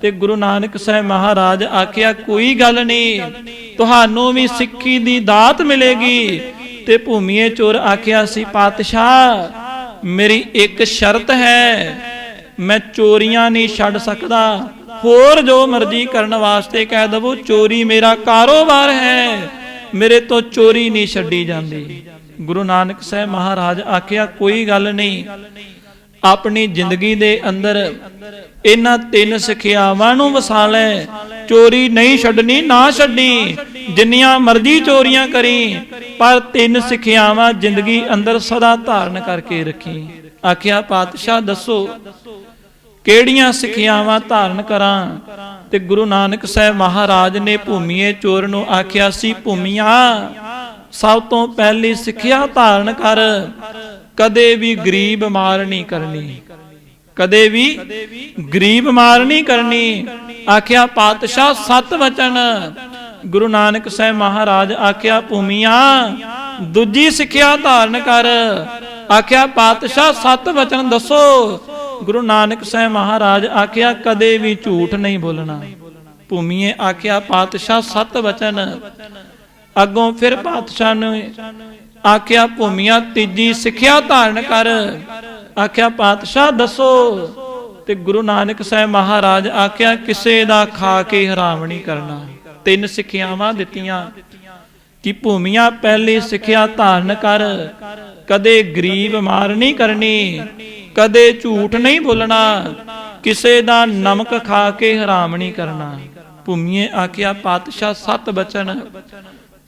ਤੇ ਗੁਰੂ ਨਾਨਕ ਸਾਹਿਬ ਮਹਾਰਾਜ ਆਖਿਆ, ਕੋਈ ਗੱਲ ਨਹੀਂ। ਤੁਹਾਨੂੰ ਵੀ ਸਿੱਖੀ ਦੀ ਦਾਤ ਮਿਲੇਗੀ। ਤੇ ਭੂਮੀਏ ਚੋਰ ਆਖਿਆ ਸੀ, ਪਾਤਸ਼ਾਹ ਮੇਰੀ ਇੱਕ ਸ਼ਰਤ ਹੈ, ਮੈਂ ਚੋਰੀਆਂ ਨਹੀਂ ਛੱਡ ਸਕਦਾ। ਹੋਰ ਜੋ ਮਰਜ਼ੀ ਕਰਨ ਵਾਸਤੇ ਕਹਿ ਦਵੋ, ਚੋਰੀ ਮੇਰਾ ਕਾਰੋਬਾਰ ਹੈ। ਮੇਰੇ ਤੋਂ ਚੋਰੀ ਨਹੀਂ ਛੱਡੀ ਜਾਂਦੀ। ਗੁਰੂ ਨਾਨਕ ਸਾਹਿਬ ਮਹਾਰਾਜ ਆਖਿਆ, ਕੋਈ ਗੱਲ ਨਹੀਂ। ਆਪਣੀ ਜ਼ਿੰਦਗੀ ਦੇ ਅੰਦਰ ਇਹਨਾਂ ਤਿੰਨ ਸਿੱਖਿਆਵਾਂ ਨੂੰ ਵਸਾ ਲੈ। ਚੋਰੀ ਨਹੀਂ ਛੱਡਣੀ, ਨਾ ਛੱਡੀ। ਜਿੰਨੀਆਂ ਮਰਜ਼ੀ ਚੋਰੀਆਂ ਕਰੀ, ਪਰ ਤਿੰਨ ਸਿੱਖਿਆਵਾਂ ਜ਼ਿੰਦਗੀ ਅੰਦਰ ਸਦਾ ਧਾਰਨ ਕਰਕੇ ਰੱਖੀ। ਆਖਿਆ, ਪਾਤਸ਼ਾਹ, ਦੱਸੋ, ਕਿਹੜੀਆਂ ਸਿੱਖਿਆਵਾਂ ਧਾਰਨ ਕਰਾਂ? ਤੇ ਗੁਰੂ ਨਾਨਕ ਸਾਹਿਬ ਮਹਾਰਾਜ ਨੇ ਭੂਮੀਏ ਚੋਰ ਨੂੰ ਆਖਿਆ, ਸੀ ਭੂਮੀਆਂ, ਸਭ ਤੋਂ ਪਹਿਲੀ ਸਿੱਖਿਆ ਧਾਰਨ ਕਰ। ਕਦੇ ਵੀ ਗਰੀਬ ਮਾਰ ਨਹੀਂ ਕਰਨੀ। ਕਦੇ ਵੀ ਗਰੀਬ ਮਾਰ ਨਹੀਂ ਕਰਨੀ। ਆਖਿਆ ਪਾਤਸ਼ਾਹ ਸਤ ਵਚਨ। ਗੁਰੂ ਨਾਨਕ ਸਾਹਿਬ ਮਹਾਰਾਜ ਆਖਿਆ, ਭੂਮੀਆਂ, ਦੂਜੀ ਸਿੱਖਿਆ ਧਾਰਨ ਕਰ। ਆਖਿਆ, ਪਾਤਸ਼ਾਹ ਸਤ ਵਚਨ ਦੱਸੋ। ਗੁਰੂ ਨਾਨਕ ਸਾਹਿਬ ਮਹਾਰਾਜ ਆਖਿਆ, ਕਦੇ ਵੀ ਝੂਠ ਨਹੀਂ ਬੋਲਣਾ। ਭੂਮੀਏ ਆਖਿਆ, ਪਾਤਸ਼ਾਹ ਸਤ ਵਚਨ। ਅੱਗੋਂ ਫਿਰ ਪਾਤਸ਼ਾਹ ਨੇ ਆਖਿਆ, ਭੂਮੀਆਂ ਤੀਜੀ ਸਿੱਖਿਆ ਧਾਰਨ ਕਰ। ਆਖਿਆ, ਪਾਤਸ਼ਾਹ ਦੱਸੋ। ਤੇ ਗੁਰੂ ਨਾਨਕ ਸਾਹਿਬ ਮਹਾਰਾਜ ਆਖਿਆ, ਕਿਸੇ ਦਾ ਖਾ ਕੇ ਹਰਾਮ ਨਹੀਂ ਕਰਨਾ। ਤਿੰਨ ਸਿੱਖਿਆਵਾਂ ਦਿੱਤੀਆਂ ਕਿ ਭੂਮੀਆਂ ਪਹਿਲੀ ਸਿੱਖਿਆ ਧਾਰਨ ਕਰ, ਕਦੇ ਗਰੀਬ ਮਾਰ ਨਹੀਂ ਕਰਨੀ, ਕਦੇ ਝੂਠ ਨਹੀਂ ਬੋਲਣਾ, ਕਿਸੇ ਦਾ ਨਮਕ ਖਾ ਕੇ ਹਰਾਮ ਨਹੀਂ ਕਰਨਾ। ਭੂਮੀਏ ਆਖਿਆ, ਪਾਤਸ਼ਾਹ ਸਤ ਬਚਨ,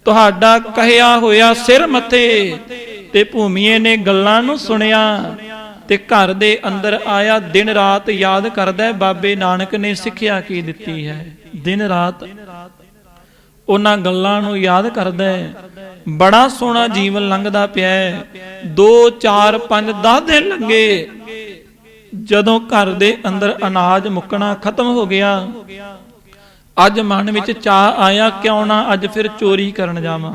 ਤੁਹਾਡਾ ਕਹਿਆ ਹੋਇਆ ਸਿਰ ਮੱਥੇ ਤੇ ਭੂਮੀਏ ਨੇ ਗੱਲਾਂ ਨੂੰ ਸੁਣਿਆ ਤੇ ਘਰ ਦੇ ਅੰਦਰ ਆਇਆ, ਦਿਨ ਰਾਤ ਯਾਦ ਕਰਦਾ ਬਾਬੇ ਨਾਨਕ ਨੇ ਸਿੱਖਿਆ ਕੀ ਦਿੱਤੀ ਹੈ? ਦਿਨ ਰਾਤ ਉਹਨਾਂ ਗੱਲਾਂ ਨੂੰ ਯਾਦ ਕਰਦਾ ਬੜਾ ਸੋਹਣਾ ਜੀਵਨ ਲੰਘਦਾ ਪਿਆ ਹੈ। 2 4 5 10 ਦਿਨ ਲੰਗੇ, ਜਦੋਂ ਘਰ ਦੇ ਅੰਦਰ ਅਨਾਜ ਮੁੱਕਣਾ ਖਤਮ ਹੋ ਗਿਆ, ਅੱਜ ਮਨ ਵਿੱਚ ਚਾਹ ਆਇਆ, ਕਿਉਂ ਨਾ ਅੱਜ ਫਿਰ ਚੋਰੀ ਕਰਨ ਜਾਵਾਂ?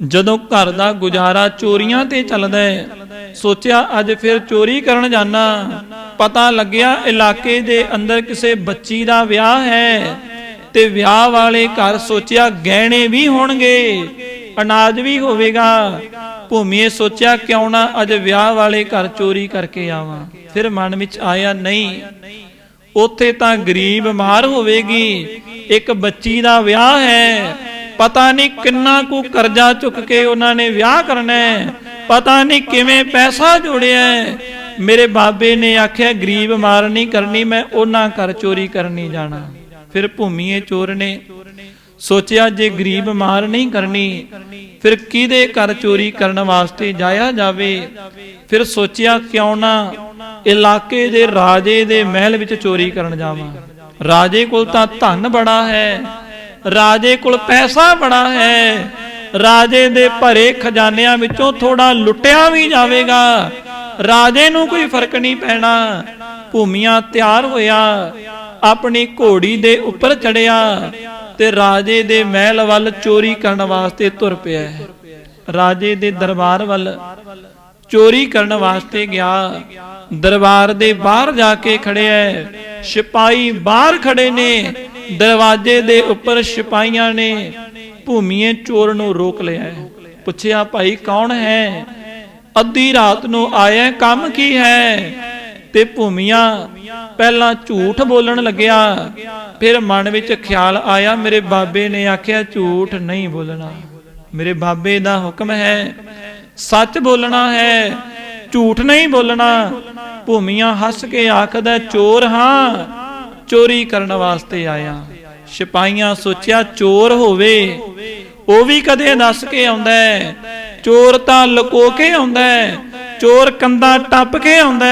ਜਦੋਂ ਘਰ ਦਾ ਗੁਜ਼ਾਰਾ ਚੋਰੀਆਂ ਤੇ ਚੱਲਦਾ ਹੈ, ਸੋਚਿਆ ਅੱਜ ਫਿਰ ਚੋਰੀ ਕਰਨ ਜਾਣਾ ਪਤਾ ਲੱਗਿਆ ਇਲਾਕੇ ਦੇ ਅੰਦਰ ਕਿਸੇ ਬੱਚੀ ਦਾ ਵਿਆਹ ਹੈ ਤੇ ਵਿਆਹ ਵਾਲੇ ਘਰ ਸੋਚਿਆ ਗਹਿਣੇ ਵੀ ਹੋਣਗੇ, ਅਨਾਜ ਵੀ ਹੋਵੇਗਾ। ਭੂਮੀਏ ਸੋਚਿਆ ਕਿਉਂ ਨਾ ਅੱਜ ਵਿਆਹ ਵਾਲੇ ਘਰ ਚੋਰੀ ਕਰਕੇ ਆਵਾਂ। ਫਿਰ ਮਨ ਵਿੱਚ ਆਇਆ, ਨਹੀਂ, ਉੱਥੇ ਤਾਂ ਗਰੀਬ ਮਾਰ ਹੋਵੇਗੀ, ਇੱਕ ਬੱਚੀ ਦਾ ਵਿਆਹ ਹੈ ਪਤਾ ਨਹੀਂ ਕਿੰਨਾ ਕੁ ਕਰਜ਼ਾ ਚੁੱਕ ਕੇ ਉਹਨਾਂ ਨੇ ਵਿਆਹ ਕਰਨਾ ਹੈ। ਪਤਾ ਨਹੀਂ ਕਿਵੇਂ ਪੈਸਾ ਜੋੜਿਆ ਮੇਰੇ ਬਾਬੇ ਨੇ ਆਖਿਆ, ਗਰੀਬ ਮਾਰ ਨਹੀਂ ਕਰਨੀ, ਮੈਂ ਉਹਨਾਂ ਘਰ ਚੋਰੀ ਕਰਨੀ ਜਾਣਾ। ਫਿਰ ਭੂਮੀਏ ਚੋਰ ਨੇ ਸੋਚਿਆ, ਜੇ ਗਰੀਬ ਮਾਰ ਨਹੀਂ ਕਰਨੀ, ਫਿਰ ਕਿਹਦੇ ਘਰ ਚੋਰੀ ਕਰਨ ਵਾਸਤੇ ਜਾਇਆ ਜਾਵੇ? ਫਿਰ ਸੋਚਿਆ, ਕਿਉਂ ਨਾ ਇਲਾਕੇ ਦੇ ਰਾਜੇ ਦੇ ਮਹਿਲ ਵਿੱਚ ਚੋਰੀ ਕਰਨ ਜਾਵਾਂ। ਰਾਜੇ ਕੋਲ ਤਾਂ ਧਨ ਬੜਾ ਹੈ। ਰਾਜੇ ਕੋਲ ਪੈਸਾ ਬੜਾ ਹੈ। ਰਾਜੇ ਦੇ ਭਰੇ ਖਜ਼ਾਨਿਆਂ ਵਿੱਚੋਂ ਥੋੜਾ ਲੁੱਟਿਆ ਵੀ ਜਾਵੇਗਾ। ਰਾਜੇ ਨੂੰ ਕੋਈ ਫ਼ਰਕ ਨਹੀਂ ਪੈਣਾ। ਭੂਮੀਆਂ ਤਿਆਰ ਹੋਇਆ। ਆਪਣੀ ਘੋੜੀ ਦੇ ਉੱਪਰ ਚੜਿਆ ਤੇ ਰਾਜੇ ਦੇ ਮਹਿਲ ਵੱਲ ਚੋਰੀ ਕਰਨ ਵਾਸਤੇ ਤੁਰ ਪਿਆ। ਹੈ। ਰਾਜੇ ਦੇ ਦਰਬਾਰ ਵੱਲ ਚੋਰੀ ਕਰਨ ਵਾਸਤੇ ਗਿਆ। ਦਰਬਾਰ ਦੇ ਬਾਹਰ ਜਾ ਕੇ ਖੜਿਆ ਹੈ। ਸਿਪਾਹੀ ਬਾਹਰ ਖੜੇ ਨੇ। ਦਰਵਾਜ਼ੇ ਦੇ ਉੱਪਰ ਸਿਪਾਹੀਆਂ ਨੇ ਭੂਮੀਏ ਚੋਰ ਨੂੰ ਰੋਕ ਲਿਆ ਪੁੱਛਿਆ, ਭਾਈ, ਕੌਣ ਹੈ? ਅੱਧੀ ਰਾਤ ਨੂੰ ਆਇਆ ਕੰਮ ਕੀ ਹੈ? ਤੇ ਭੂਮੀਆਂ ਪਹਿਲਾਂ ਝੂਠ ਬੋਲਣ ਲੱਗਿਆ। ਫਿਰ ਮਨ ਵਿੱਚ ਖਿਆਲ ਆਇਆ, ਮੇਰੇ ਬਾਬੇ ਨੇ ਆਖਿਆ, ਝੂਠ ਨਹੀਂ ਬੋਲਣਾ। ਮੇਰੇ ਬਾਬੇ ਦਾ ਹੁਕਮ ਹੈ, ਸੱਚ ਬੋਲਣਾ ਹੈ, ਝੂਠ ਨਹੀਂ ਬੋਲਣਾ। ਭੂਮੀਆਂ ਹੱਸ ਕੇ ਆਖਦਾ, ਚੋਰ ਹਾਂ ਚੋਰੀ ਕਰਨ ਵਾਸਤੇ ਆਇਆ। ਸਿਪਾਹੀਆਂ ਸੋਚਿਆ, ਚੋਰ ਹੋਵੇ। ਉਹ ਵੀ ਕਦੇ ਦੱਸ ਕੇ ਆਉਂਦਾ ਹੈ। ਚੋਰ ਤਾਂ ਲੁਕੋ ਕੇ ਆਉਂਦਾ ਚੋਰ ਕੰਦਾ ਟੱਪ ਕੇ ਆਉਂਦਾ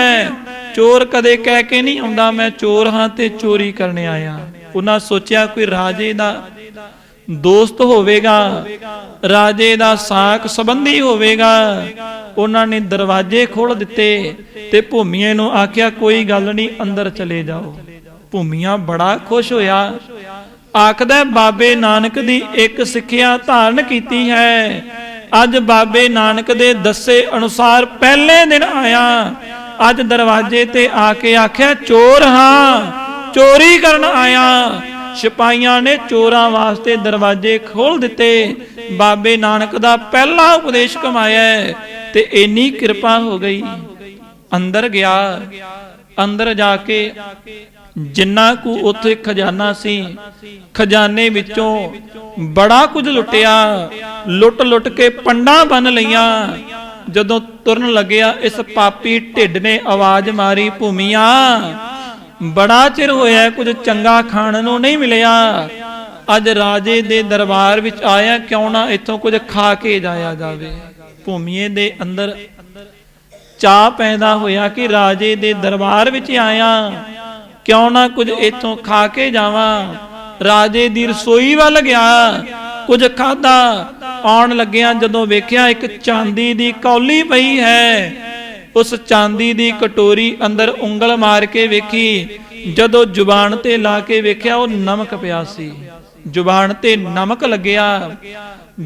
ਚੋਰ ਕਦੇ ਕਹਿ ਕੇ ਨਹੀਂ ਆਉਂਦਾ, ਮੈਂ ਚੋਰ ਹਾਂ ਤੇ ਚੋਰੀ ਕਰਨ ਆਇਆ। ਉਹਨਾਂ ਸੋਚਿਆ, ਕੋਈ ਰਾਜੇ ਦਾ ਦੋਸਤ ਹੋਵੇਗਾ, ਰਾਜੇ ਦਾ ਸਾਖ ਸੰਬੰਧੀ ਹੋਵੇਗਾ। ਉਹਨਾਂ ਨੇ ਦਰਵਾਜ਼ੇ ਖੋਲ ਦਿੱਤੇ ਤੇ ਭੂਮੀਏ ਨੂੰ ਆਖਿਆ, ਕੋਈ ਗੱਲ ਨਹੀਂ, ਅੰਦਰ ਚਲੇ ਜਾਓ। ਭੂਮੀਆਂ ਬੜਾ ਖੁਸ਼ ਹੋਇਆ। ਆਖਦਾ ਬਾਬੇ ਨਾਨਕ ਦੀ ਇੱਕ ਸਿੱਖਿਆ ਧਾਰਨ ਕੀਤੀ ਹੈ। ਅੱਜ ਬਾਬੇ ਨਾਨਕ ਦੇ ਦੱਸੇ ਅਨੁਸਾਰ ਪਹਿਲੇ ਦਿਨ ਆਇਆ। ਅੱਜ ਦਰਵਾਜ਼ੇ ਤੇ ਆ ਕੇ ਆਖਿਆ, ਚੋਰ ਹਾਂ, ਚੋਰੀ ਕਰਨ ਆਇਆ। ਸਿਪਾਹੀਆਂ ਨੇ ਚੋਰਾਂ ਵਾਸਤੇ ਦਰਵਾਜ਼ੇ ਖੋਲ ਦਿੱਤੇ। ਬਾਬੇ ਨਾਨਕ ਦਾ ਪਹਿਲਾ ਉਪਦੇਸ਼ ਕਮਾਇਆ ਤੇ ਇੰਨੀ ਕਿਰਪਾ ਹੋ ਗਈ। ਅੰਦਰ ਗਿਆ। ਅੰਦਰ ਜਾ ਕੇ ਜਿੰਨਾ ਕੁ ਉੱਥੇ ਖਜ਼ਾਨਾ ਸੀ, ਖਜ਼ਾਨੇ ਵਿੱਚੋਂ ਬੜਾ ਕੁਝ ਲੁੱਟਿਆ, ਲੁੱਟ ਲੁੱਟ ਕੇ ਪੰਡਾ ਬਨ ਲਈਆਂ। ਜਦੋਂ ਤੁਰਨ ਲੱਗਿਆ, ਇਸ ਪਾਪੀ ਢਿੱਡ ਨੇ ਆਵਾਜ਼ ਮਾਰੀ, ਭੂਮੀਆਂ, ਬੜਾ ਚਿਰ ਹੋਇਆ ਕੁਝ ਚੰਗਾ ਖਾਣ ਨੂੰ ਨਹੀਂ ਮਿਲਿਆ। ਅੱਜ ਰਾਜੇ ਦੇ ਦਰਬਾਰ ਵਿੱਚ ਆਇਆ, ਕਿਉਂ ਨਾ ਇੱਥੋਂ ਕੁਝ ਖਾ ਕੇ ਜਾਇਆ ਜਾਵੇ? ਭੂਮੀਏ ਦੇ ਅੰਦਰ ਚਾਹ ਪੈਦਾ ਹੋਇਆ ਕਿ ਰਾਜੇ ਦੇ ਦਰਬਾਰ ਵਿੱਚ ਆਇਆ। ਕਿਉਂ ਨਾ ਕੁਝ ਇੱਥੋਂ ਖਾ ਕੇ ਜਾਵਾਂ? ਰਾਜੇ ਦੀ ਰਸੋਈ ਵੱਲ ਗਿਆ। ਕੁਝ ਖਾਦਾ ਆਉਣ ਲੱਗਿਆ ਜਦੋਂ ਵੇਖਿਆ ਇੱਕ ਚਾਂਦੀ ਦੀ ਕੌਲੀ ਪਈ ਹੈ। ਉਸ ਚਾਂਦੀ ਦੀ ਕਟੋਰੀ ਅੰਦਰ ਉਂਗਲ ਮਾਰ ਕੇ ਵੇਖੀ। ਜਦੋਂ ਜ਼ੁਬਾਨ ਤੇ ਲਾ ਕੇ ਵੇਖਿਆ, ਉਹ ਨਮਕ ਪਿਆ ਸੀ। ਜ਼ੁਬਾਨ ਤੇ ਨਮਕ ਲੱਗਿਆ।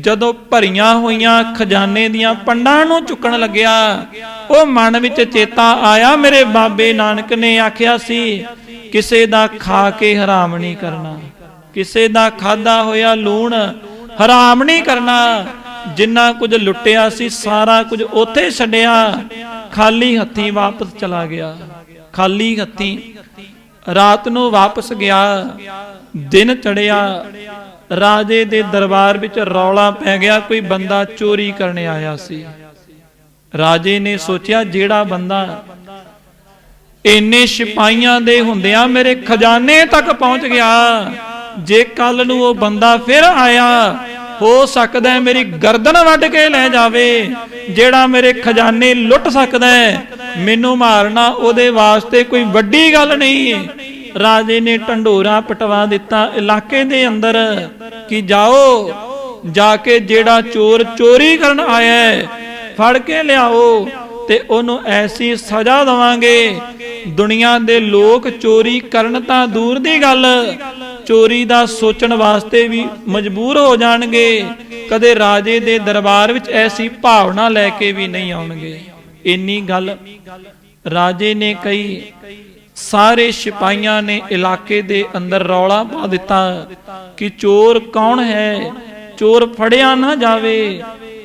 ਜਦੋਂ ਭਰੀਆਂ ਹੋਈਆਂ ਖਜ਼ਾਨੇ ਦੀਆਂ ਪੰਡਾਂ ਨੂੰ ਚੁੱਕਣ ਲੱਗਿਆ, ਉਹ ਮਨ ਵਿੱਚ ਚੇਤਾ ਆਇਆ, ਮੇਰੇ ਬਾਬੇ ਨਾਨਕ ਨੇ ਆਖਿਆ ਸੀ ਕਿਸੇ ਦਾ ਖਾ ਕੇ ਹਰਾਮ ਨਹੀਂ ਕਰਨਾ। ਕਿਸੇ ਦਾ ਖਾਦਾ ਹੋਇਆ ਲੂਣ ਹਰਾਮ ਨਹੀਂ ਕਰਨਾ। ਜਿੰਨਾ ਕੁਝ ਲੁੱਟਿਆ ਸੀ, ਸਾਰਾ ਕੁਝ ਉੱਥੇ ਛੱਡਿਆ। ਖਾਲੀ ਹੱਥੀ ਵਾਪਸ ਚਲਾ ਗਿਆ। ਖਾਲੀ ਹੱਥੀ ਰਾਤ ਨੂੰ ਵਾਪਸ ਗਿਆ। ਦਿਨ ਚੜਿਆ ਰਾਜੇ ਦੇ ਦਰਬਾਰ ਵਿੱਚ ਰੌਲਾ ਪੈ ਗਿਆ। ਕੋਈ ਬੰਦਾ ਚੋਰੀ ਕਰਨ ਆਇਆ ਸੀ। ਰਾਜੇ ਨੇ ਸੋਚਿਆ, ਜਿਹੜਾ ਬੰਦਾ ਇੰਨੇ ਸਿਪਾਹੀਆਂ ਦੇ ਹੁੰਦਿਆਂ ਮੇਰੇ ਖਜ਼ਾਨੇ ਤੱਕ ਪਹੁੰਚ ਗਿਆ। ਜੇ ਕੱਲ ਨੂੰ ਉਹ ਬੰਦਾ ਫਿਰ ਆਇਆ, ਹੋ ਸਕਦਾ ਹੈ ਮੇਰੀ ਗਰਦਨ ਵੱਢ ਕੇ ਲੈ ਜਾਵੇ, ਜਿਹੜਾ ਮੇਰੇ ਖਜ਼ਾਨੇ ਲੁੱਟ ਸਕਦਾ ਹੈ। ਮੈਨੂੰ ਮਾਰਨਾ ਉਹਦੇ ਵਾਸਤੇ ਕੋਈ ਵੱਡੀ ਗੱਲ ਨਹੀਂ ਰਾਜੇ ਨੇ ਢੰਡੋਰਾ ਪਟਵਾ ਦਿੱਤਾ ਇਲਾਕੇ ਦੇ ਅੰਦਰ ਕਿ ਜਾਓ, ਜਾ ਕੇ ਜਿਹੜਾ ਚੋਰ ਚੋਰੀ ਕਰਨ ਆਇਆ ਹੈ, ਫੜ ਕੇ ਲਿਆਓ। ਤੇ ਉਹਨੂੰ ਐਸੀ ਸਜ਼ਾ ਦਵਾਂਗੇ। ਦੁਨੀਆ ਦੇ ਲੋਕ ਚੋਰੀ ਕਰਨ ਤਾਂ ਦੂਰ ਦੀ ਗੱਲ। ਚੋਰੀ ਦਾ ਸੋਚਣ ਵਾਸਤੇ ਵੀ ਮਜਬੂਰ ਹੋ ਜਾਣਗੇ। ਕਦੇ ਰਾਜੇ ਦੇ ਦਰਬਾਰ ਵਿੱਚ ਐਸੀ ਭਾਵਨਾ ਲੈ ਕੇ ਵੀ ਨਹੀਂ ਆਉਣਗੇ। ਇੰਨੀ ਗੱਲ ਰਾਜੇ ਨੇ ਕਹੀ। ਸਾਰੇ ਸਿਪਾਹੀਆਂ ਨੇ ਇਲਾਕੇ ਦੇ ਅੰਦਰ ਰੌਲਾ ਪਾ ਦਿੱਤਾ ਕਿ ਚੋਰ ਕੌਣ ਹੈ? ਚੋਰ ਫੜਿਆ ਨਾ ਜਾਵੇ।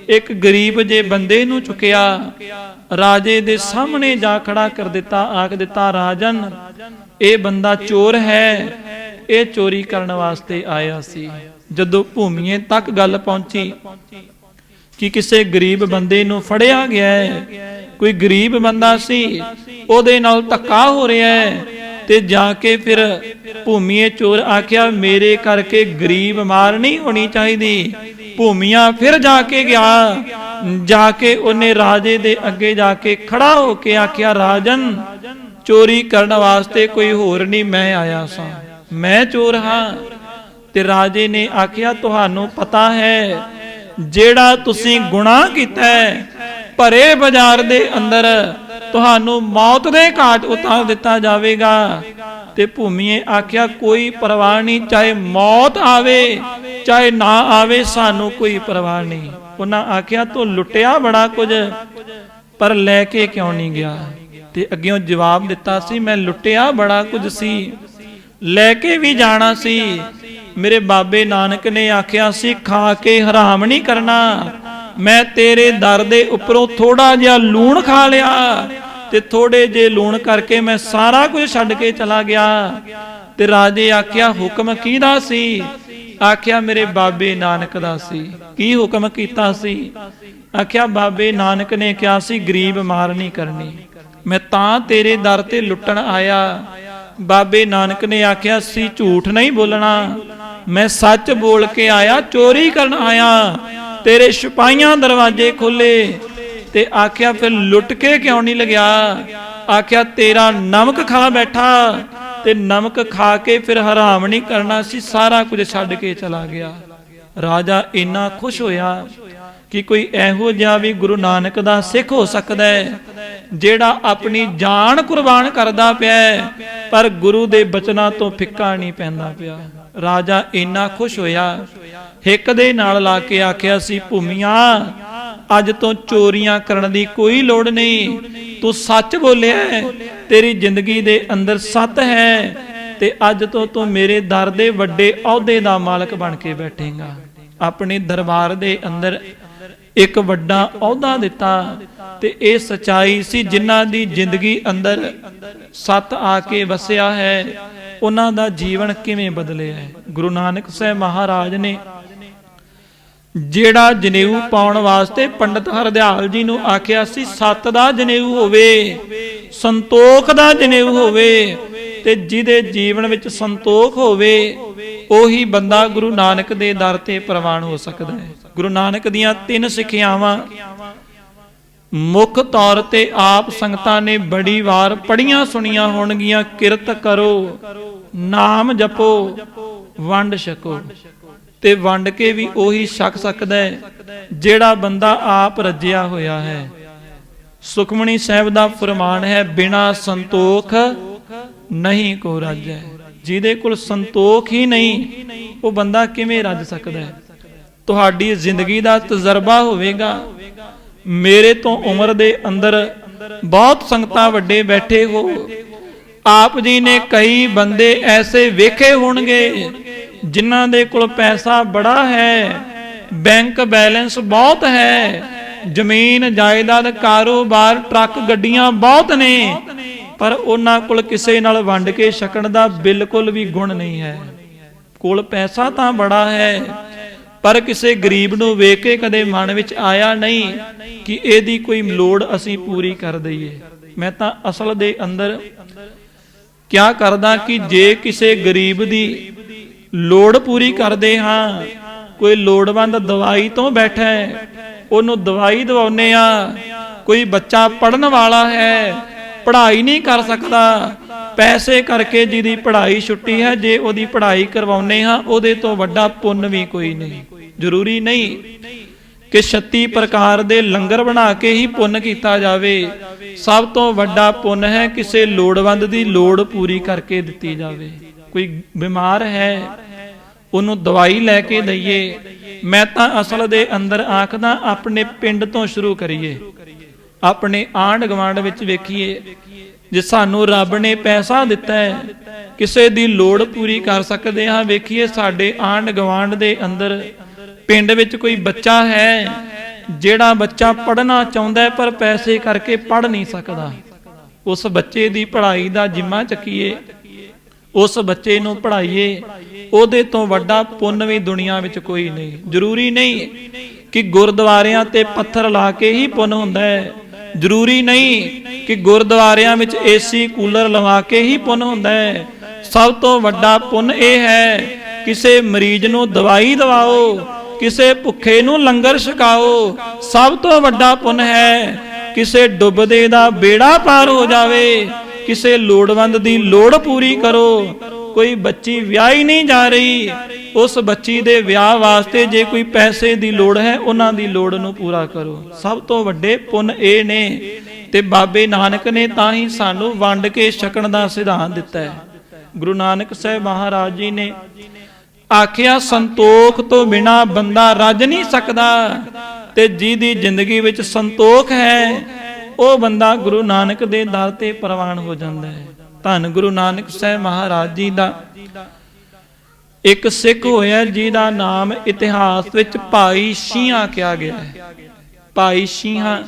ਇੱਕ ਗਰੀਬ ਜੇ ਬੰਦੇ ਨੂੰ ਚੁੱਕਿਆ, ਰਾਜੇ ਦੇ ਸਾਹਮਣੇ ਜਾ ਖੜਾ ਕਰ ਦਿੱਤਾ, ਆਖ ਦਿੱਤਾ, ਰਾਜਨ, ਇਹ ਬੰਦਾ ਚੋਰ ਹੈ। ਇਹ ਚੋਰੀ ਕਰਨ ਵਾਸਤੇ ਆਇਆ ਸੀ। ਜਦੋਂ ਭੂਮੀਏ ਤੱਕ ਗੱਲ ਪਹੁੰਚੀ ਕਿ ਕਿਸੇ ਗਰੀਬ ਬੰਦੇ ਨੂੰ ਫੜਿਆ ਗਿਆ ਹੈ, ਕੋਈ ਗਰੀਬ ਬੰਦਾ ਸੀ, ਉਹਦੇ ਨਾਲ ਧੱਕਾ ਹੋ ਰਿਹਾ ਹੈ। ਤੇ ਜਾ ਕੇ ਫਿਰ ਭੂਮੀਏ ਚੋਰ ਆਖਿਆ, ਮੇਰੇ ਕਰਕੇ ਗਰੀਬ ਮਾਰ ਨਹੀਂ ਹੋਣੀ ਚਾਹੀਦੀ। ਭੂਮੀਆਂ ਫਿਰ ਜਾ ਕੇ ਗਿਆ। ਜਾ ਕੇ ਉਹਨੇ ਰਾਜੇ ਦੇ ਅੱਗੇ ਜਾ ਕੇ ਖੜਾ ਹੋ ਕੇ ਆਖਿਆ, ਰਾਜਨ, ਚੋਰੀ ਕਰਨ ਵਾਸਤੇ ਕੋਈ ਹੋਰ ਨਹੀਂ ਮੈਂ ਆਇਆ ਸਾਂ। ਮੈਂ ਚੋਰ ਹਾਂ। ਤੇ ਰਾਜੇ ਨੇ ਆਖਿਆ, ਤੁਹਾਨੂੰ ਪਤਾ ਹੈ, ਜਿਹੜਾ ਤੁਸੀਂ ਗੁਨਾਹ ਕੀਤਾ ਭਰੇ ਬਾਜ਼ਾਰ ਦੇ ਅੰਦਰ ਤੁਹਾਨੂੰ ਮੌਤ ਦੇ ਘਾਟ ਉਤਾਰ ਦਿੱਤਾ ਜਾਵੇਗਾ। ਤੇ ਭੂਮੀਏ ਆਖਿਆ, ਕੋਈ ਪਰਵਾਹ ਨਹੀਂ, ਚਾਹੇ ਮੌਤ ਆਵੇ, ਚਾਹੇ ਨਾ ਆਵੇ, ਸਾਨੂੰ ਕੋਈ ਪਰਵਾਹ ਨਹੀਂ। ਉਹਨਾਂ ਆਖਿਆ, ਤੂੰ ਲੁੱਟਿਆ ਬੜਾ ਕੁਝ, ਪਰ ਲੈ ਕੇ ਕਿਉਂ ਨਹੀਂ ਗਿਆ? ਤੇ ਅੱਗਿਓਂ ਜਵਾਬ ਦਿੱਤਾ ਸੀ, ਮੈਂ ਲੁੱਟਿਆ ਬੜਾ ਕੁਝ ਸੀ, ਲੈ ਕੇ ਵੀ ਜਾਣਾ ਸੀ। ਮੇਰੇ ਬਾਬੇ ਨਾਨਕ ਨੇ ਆਖਿਆ ਸੀ, ਖਾ ਕੇ ਹਰਾਮ ਨਹੀਂ ਕਰਨਾ। ਮੈਂ ਤੇਰੇ ਦਰ ਦੇ ਉੱਪਰੋਂ ਥੋੜਾ ਜਿਹਾ ਲੂਣ ਖਾ ਲਿਆ ਤੇ ਥੋੜੇ ਜੇ ਲੂਣ ਕਰਕੇ ਮੈਂ ਸਾਰਾ ਕੁਝ ਛੱਡ ਕੇ ਚਲਾ ਗਿਆ। ਤੇ ਰਾਜੇ ਆਖਿਆ, ਹੁਕਮ ਕਿਹਦਾ ਸੀ? ਆਖਿਆ, ਮੇਰੇ ਬਾਬੇ ਨਾਨਕ ਦਾ ਸੀ। ਕੀ ਹੁਕਮ ਕੀਤਾ ਸੀ? ਆਖਿਆ, ਬਾਬੇ ਨਾਨਕ ਨੇ ਕਿਹਾ ਸੀ, ਗਰੀਬ ਮਾਰ ਨਹੀਂ ਕਰਨੀ। ਮੈਂ ਤਾਂ ਤੇਰੇ ਦਰ ਤੇ ਲੁੱਟਣ ਆਇਆ। ਬਾਬੇ ਨਾਨਕ ਨੇ ਆਖਿਆ ਸੀ ਝੂਠ ਨਹੀਂ ਬੋਲਣਾ। ਮੈਂ ਸੱਚ ਬੋਲ ਕੇ ਆਇਆ, ਚੋਰੀ ਕਰਨ ਆਇਆ। ਤੇਰੇ ਸਿਪਾਹੀਆਂ ਦਰਵਾਜ਼ੇ ਖੋਲੇ ਤੇ ਆਖਿਆ, ਫਿਰ ਲੁੱਟ ਕੇ ਕਿਉਂ ਨਹੀਂ ਲਗਿਆ? ਆਖਿਆ, ਤੇਰਾ ਨਮਕ ਖਾ ਬੈਠਾ ਤੇ ਨਮਕ ਖਾ ਕੇ ਫਿਰ ਹਰਾਮ ਨਹੀਂ ਕਰਨਾ ਸੀ, ਸਾਰਾ ਕੁਝ ਛੱਡ ਕੇ ਚਲਾ ਗਿਆ। ਰਾਜਾ ਇੰਨਾ ਖੁਸ਼ ਹੋਇਆ ਕਿ ਕੋਈ ਇਹੋ ਜਿਹਾ ਵੀ ਗੁਰੂ ਨਾਨਕ ਦਾ ਸਿੱਖ ਹੋ ਸਕਦਾ ਹੈ, ਜਿਹੜਾ ਆਪਣੀ ਜਾਨ ਕੁਰਬਾਨ ਕਰਦਾ ਪਿਆ ਪਰ ਗੁਰੂ ਦੇ ਬਚਨਾਂ ਤੋਂ ਫਿੱਕਾ ਨਹੀਂ ਪੈਂਦਾ ਪਿਆ। ਰਾਜਾ ਇੰਨਾ ਖੁਸ਼ ਹੋਇਆ ਹਿੱਕ ਦੇ ਨਾਲ ਲਾ ਕੇ ਆਖਿਆ ਸੀ, ਭੂਮੀਆਂ, ਅੱਜ ਤੋਂ ਚੋਰੀਆਂ ਕਰਨ ਦੀ ਕੋਈ ਲੋੜ ਨਹੀਂ। ਤੂੰ ਸੱਚ ਬੋਲਿਆ ਤੇਰੀ ਜ਼ਿੰਦਗੀ ਦੇ ਅੰਦਰ ਸੱਤ ਹੈ ਤੇ ਅੱਜ ਤੋਂ ਤੂੰ ਮੇਰੇ ਦਰ ਦੇ ਵੱਡੇ ਅਹੁਦੇ ਦਾ ਮਾਲਕ ਬਣ ਕੇ ਬੈਠੇਗਾ। ਆਪਣੇ ਦਰਬਾਰ ਦੇ ਅੰਦਰ ਇੱਕ ਵੱਡਾ ਅਹੁਦਾ ਦਿੱਤਾ ਤੇ ਇਹ ਸਚਾਈ ਸੀ, ਜਿਨ੍ਹਾਂ ਦੀ ਜ਼ਿੰਦਗੀ ਅੰਦਰ ਸਤ ਆ ਕੇ ਵਸਿਆ ਹੈ, ਉਹਨਾਂ ਦਾ ਜੀਵਨ ਕਿਵੇਂ ਬਦਲਿਆ ਹੈ? ਗੁਰੂ ਨਾਨਕ ਸਾਹਿਬ ਮਹਾਰਾਜ ਨੇ ਜਿਹੜਾ ਜਨੇਊ ਪਾਉਣ ਵਾਸਤੇ ਪੰਡਤ ਹਰਦਿਆਲ ਜੀ ਨੂੰ ਆਖਿਆ ਸੀ, ਸੱਤ ਦਾ ਜਨੇਊ ਹੋਵੇ, ਸੰਤੋਖ ਦਾ ਜਨੇਊ ਹੋਵੇ ਤੇ ਜਿਹਦੇ ਜੀਵਨ ਵਿੱਚ ਸੰਤੋਖ ਹੋਵੇ, ਉਹੀ ਬੰਦਾ ਗੁਰੂ ਨਾਨਕ ਦੇ ਦਰ ਤੇ ਪ੍ਰਵਾਨ ਹੋ ਸਕਦਾ ਹੈ। ਗੁਰੂ ਨਾਨਕ ਦੀਆਂ ਤਿੰਨ ਸਿੱਖਿਆਵਾਂ ਮੁੱਖ ਤੌਰ ਤੇ ਆਪ ਸੰਗਤਾਂ ਨੇ ਬੜੀ ਵਾਰ ਪੜੀਆਂ ਸੁਣੀਆਂ ਹੋਣਗੀਆਂ, ਕਿਰਤ ਕਰੋ, ਨਾਮ ਜਪੋ, ਵੰਡ ਛਕੋ। ਤੇ ਵੰਡ ਕੇ ਵੀ ਉਹੀ ਛਕ ਸਕਦਾ ਹੈ, ਜਿਹੜਾ ਬੰਦਾ ਆਪ ਰੱਜਿਆ ਹੋਇਆ ਹੈ। ਸੁਖਮਣੀ ਸਾਹਿਬ ਦਾ ਫਰਮਾਨ ਹੈ, ਬਿਨਾ ਸੰਤੋਖ ਨਹੀਂ ਕੋ ਰਾਜੈ। ਜਿਹਦੇ ਕੋਲ ਸੰਤੋਖ ਹੀ ਨਹੀਂ, ਉਹ ਬੰਦਾ ਕਿਵੇਂ ਰੱਜ ਸਕਦਾ ਹੈ? ਤੁਹਾਡੀ ਜ਼ਿੰਦਗੀ ਦਾ ਤਜਰਬਾ ਹੋਵੇਗਾ। ਮੇਰੇ ਤੋਂ ਉਮਰ ਦੇ ਅੰਦਰ ਬਹੁਤ ਸੰਗਤਾਂ ਵੱਡੇ ਬੈਠੇ ਹੋ। ਆਪ ਜੀ ਨੇ ਕਈ ਬੰਦੇ ਐਸੇ ਵੇਖੇ ਹੋਣਗੇ ਜਿਨ੍ਹਾਂ ਦੇ ਕੋਲ ਪੈਸਾ ਬੜਾ ਹੈ, ਬੈਂਕ ਬੈਲੈਂਸ ਬਹੁਤ ਹੈ, ਜ਼ਮੀਨ, ਜਾਇਦਾਦ, ਕਾਰੋਬਾਰ, ਟਰੱਕ ਗੱਡੀਆਂ ਬਹੁਤ ਨੇ, ਪਰ ਉਹਨਾਂ ਕੋਲ ਕਿਸੇ ਨਾਲ ਵੰਡ ਕੇ ਛਕਣ ਦਾ ਬਿਲਕੁਲ ਵੀ ਗੁਣ ਨਹੀਂ ਹੈ। ਕੋਲ ਪੈਸਾ ਤਾਂ ਬੜਾ ਹੈ, ਪਰ ਕਿਸੇ ਗਰੀਬ ਨੂੰ ਵੇਖ ਕੇ ਕਦੇ ਮਨ ਵਿੱਚ ਆਇਆ ਨਹੀਂ ਕਿ ਇਹਦੀ ਕੋਈ ਲੋੜ ਅਸੀਂ ਪੂਰੀ ਕਰ ਦਈਏ। ਮੈਂ ਤਾਂ ਅਸਲ ਦੇ ਅੰਦਰ ਕਿਆ ਕਰਦਾ ਕਿ ਜੇ ਕਿਸੇ ਗਰੀਬ ਦੀ ਲੋੜ ਪੂਰੀ ਕਰਦੇ ਹਾਂ। ਕੋਈ ਲੋੜਵੰਦ ਦਵਾਈ ਤੋਂ ਬੈਠਾ ਹੈ, ਉਹਨੂੰ ਦਵਾਈ ਦਵਾਉਨੇ ਆ ਕੋਈ ਬੱਚਾ ਪੜਨ ਵਾਲਾ ਹੈ, ਪੜ੍ਹਾਈ ਨਹੀਂ ਕਰ ਸਕਦਾ। ਪੈਸੇ ਕਰਕੇ ਜਿਹਦੀ ਪੜ੍ਹਾਈ ਛੁੱਟੀ ਹੈ, ਜੇ ਉਹਦੀ ਪੜ੍ਹਾਈ ਕਰਵਾਉਨੇ ਹਾਂ, ਉਹਦੇ ਤੋਂ ਵੱਡਾ ਪੁੰਨ ਵੀ ਕੋਈ ਨਹੀਂ। ਜ਼ਰੂਰੀ ਨਹੀਂ ਕਿ 36 ਪ੍ਰਕਾਰ ਦੇ ਲੰਗਰ ਬਣਾ ਕੇ ਹੀ ਪੁੰਨ ਕੀਤਾ ਜਾਵੇ। ਸਭ ਤੋਂ ਵੱਡਾ ਪੁੰਨ ਹੈ, ਕਿਸੇ ਲੋੜਵੰਦ ਦੀ ਲੋੜ ਪੂਰੀ ਕਰਕੇ ਦਿੱਤੀ ਜਾਵੇ। ਕੋਈ ਬਿਮਾਰ ਹੈ, ਉਹਨੂੰ ਦਵਾਈ ਲੈ ਕੇ ਦਈਏ। ਮੈਂ ਤਾਂ ਅਸਲ ਦੇ ਅੰਦਰ ਆਖਦਾ, ਆਪਣੇ ਪਿੰਡ ਤੋਂ ਸ਼ੁਰੂ ਕਰੀਏ। ਆਪਣੇ ਆਂਢ ਗਵਾਂਢ ਵਿੱਚ ਵੇਖੀਏ, ਜੇ ਸਾਨੂੰ ਰੱਬ ਨੇ ਪੈਸਾ ਦਿੱਤਾ ਹੈ, ਕਿਸੇ ਦੀ ਲੋੜ ਪੂਰੀ ਕਰ ਸਕਦੇ ਹਾਂ। ਵੇਖੀਏ, ਸਾਡੇ ਆਂਢ ਗਵਾਂਢ ਦੇ ਅੰਦਰ ਪਿੰਡ ਵਿੱਚ ਕੋਈ ਬੱਚਾ ਹੈ, ਜਿਹੜਾ ਬੱਚਾ ਪੜ੍ਹਨਾ ਚਾਹੁੰਦਾ ਪਰ ਪੈਸੇ ਕਰਕੇ ਪੜ੍ਹ ਨਹੀਂ ਸਕਦਾ। ਉਸ ਬੱਚੇ ਦੀ ਪੜ੍ਹਾਈ ਦਾ ਜਿੰਮਾ ਚੱਕੀਏ। ਉਸ ਬੱਚੇ ਨੂੰ ਪੜ੍ਹਾਈਏ, ਉਹਦੇ ਤੋਂ ਵੱਡਾ ਪੁੰਨ ਵੀ ਦੁਨੀਆ ਵਿੱਚ ਕੋਈ ਨਹੀਂ। ਜ਼ਰੂਰੀ ਨਹੀਂ ਕਿ ਗੁਰਦੁਆਰਿਆਂ ਤੇ ਪੱਥਰ ਲਾ ਕੇ ਹੀ ਪੁੰਨ ਹੁੰਦਾ ਹੈ। ਜ਼ਰੂਰੀ ਨਹੀਂ ਕਿ ਗੁਰਦੁਆਰਿਆਂ ਵਿੱਚ ਏਸੀ ਕੂਲਰ ਲਵਾ ਕੇ ਹੀ ਪੁੰਨ ਹੁੰਦਾ ਹੈ। ਸਭ ਤੋਂ ਵੱਡਾ ਪੁੰਨ ਇਹ ਹੈ, ਕਿਸੇ ਮਰੀਜ਼ ਨੂੰ ਦਵਾਈ ਦਿਵਾਓ, ਕਿਸੇ ਭੁੱਖੇ ਨੂੰ ਲੰਗਰ ਛਕਾਓ। ਸਭ ਤੋਂ ਵੱਡਾ ਪੁੰਨ ਹੈ, ਕਿਸੇ ਡੁੱਬਦੇ ਦਾ ਬੇੜਾ ਪਾਰ ਹੋ ਜਾਵੇ। ਕਿਸੇ ਲੋੜਵੰਦ ਦੀ ਲੋੜ ਪੂਰੀ ਕਰੋ। ਕੋਈ ਬੱਚੀ ਵਿਆਹੀ ਨਹੀਂ ਜਾ ਰਹੀ। ਉਸ ਬੱਚੀ ਦੇ ਵਿਆਹ ਵਾਸਤੇ ਜੇ ਕੋਈ ਪੈਸੇ ਦੀ ਲੋੜ ਹੈ, ਉਹਨਾਂ ਦੀ ਲੋੜ ਨੂੰ ਪੂਰਾ ਕਰੋ। ਸਭ ਤੋਂ ਵੱਡੇ ਪੁੰਨ ਇਹ ਨੇ ਤੇ ਬਾਬੇ ਨਾਨਕ ਨੇ ਤਾਂ ਹੀ ਸਾਨੂੰ ਵੰਡ ਕੇ ਛਕਣ ਦਾ ਸਿਧਾਂਤ ਦਿੱਤਾ ਹੈ। ਗੁਰੂ ਨਾਨਕ ਸਾਹਿਬ ਮਹਾਰਾਜ ਜੀ ਨੇ ਆਖਿਆ, ਸੰਤੋਖ ਤੋਂ ਬਿਨਾ ਬੰਦਾ ਰੱਜ ਨਹੀਂ ਸਕਦਾ ਤੇ ਜਿਹਦੀ ਜ਼ਿੰਦਗੀ ਵਿੱਚ ਸੰਤੋਖ ਹੈ ਉਹ ਬੰਦਾ ਗੁਰੂ ਨਾਨਕ ਦੇ ਦਰ ਤੇ ਪ੍ਰਵਾਨ ਹੋ ਜਾਂਦਾ ਹੈ। ਧੰਨ ਗੁਰੂ ਨਾਨਕ ਸਾਹਿਬ ਮਹਾਰਾਜ ਜੀ ਦਾ ਇੱਕ ਸਿੱਖ ਹੋਇਆ ਜਿਹਦਾ ਨਾਮ ਇਤਿਹਾਸ ਵਿੱਚ ਭਾਈ ਸ਼ੀਹਾ ਕਿਹਾ ਗਿਆ ਹੈ। ਭਾਈ ਸ਼ੀਹਾ